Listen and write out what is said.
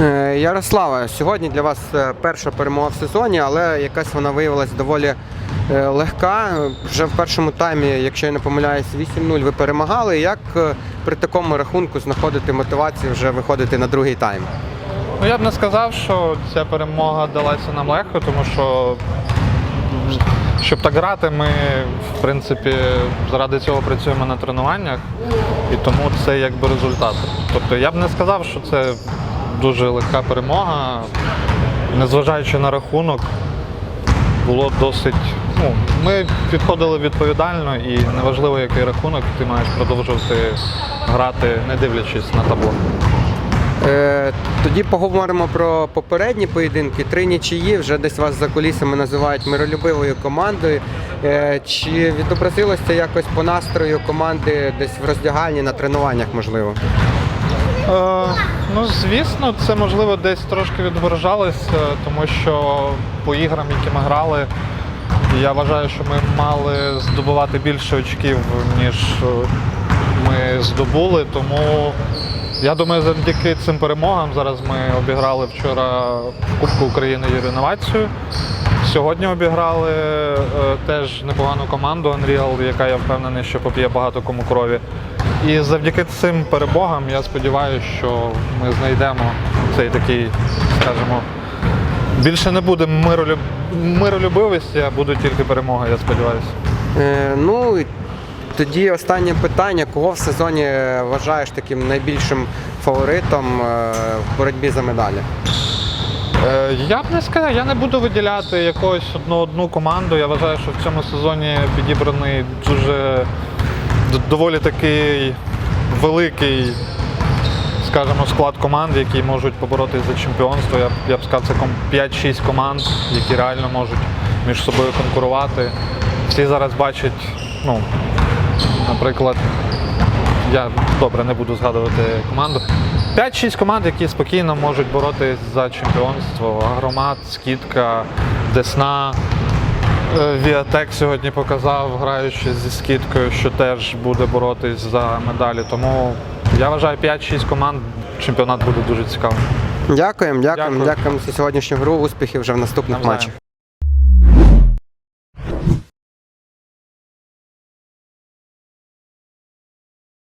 Е, Ярослава, сьогодні для вас е, перша перемога в сезоні, але якась вона виявилась доволі е, легка. Вже в першому таймі, якщо я не помиляюсь, 8-0 ви перемагали. Як при такому рахунку знаходити мотивацію вже виходити на другий тайм? Ну я б не сказав, що ця перемога далася нам легко, тому що щоб так грати, ми в принципі заради цього працюємо на тренуваннях, і тому це якби результат. Тобто я б не сказав, що це дуже легка перемога, незважаючи на рахунок, було досить. Ну, ми підходили відповідально і неважливо, який рахунок, ти маєш продовжувати грати, не дивлячись на табло. Е, Тоді поговоримо про попередні поєдинки. Три нічиї вже десь вас за кулісами називають миролюбивою командою. Е, Чи відобразилося якось по настрою команди десь в роздягальні на тренуваннях, можливо? Е, ну, звісно, це можливо десь трошки відображалося, тому що по іграм, які ми грали, я вважаю, що ми мали здобувати більше очків, ніж е, ми здобули. Тому я думаю, завдяки цим перемогам зараз ми обіграли вчора в Кубку України реновацію. Сьогодні обіграли е, теж непогану команду Unreal, яка я впевнений, що поп'є багато кому крові. І завдяки цим перемогам я сподіваюся, що ми знайдемо цей такий, скажімо, більше не буде миролюб... миролюбивості, а будуть тільки перемоги, я сподіваюся. Е, Ну тоді останнє питання: кого в сезоні вважаєш таким найбільшим фаворитом е, в боротьбі за медалі? Е, Я б не сказав, я не буду виділяти якусь одну одну команду. Я вважаю, що в цьому сезоні підібраний дуже доволі такий великий, скажімо, склад команд, які можуть поборотися за чемпіонство. Я, б- я б сказав, це 5-6 команд, які реально можуть між собою конкурувати. Всі зараз бачать, ну, наприклад, я добре не буду згадувати команду. 5-6 команд, які спокійно можуть боротись за чемпіонство. Агромат, Скідка, Десна. Е, Віатек сьогодні показав, граючи зі скидкою, що теж буде боротись за медалі. Тому я вважаю 5-6 команд. Чемпіонат буде дуже цікавим. Дякуємо, дякуємо, Дякую. дякуємо за сьогоднішню гру. Успіхів вже в наступних Навзаєм. матчах.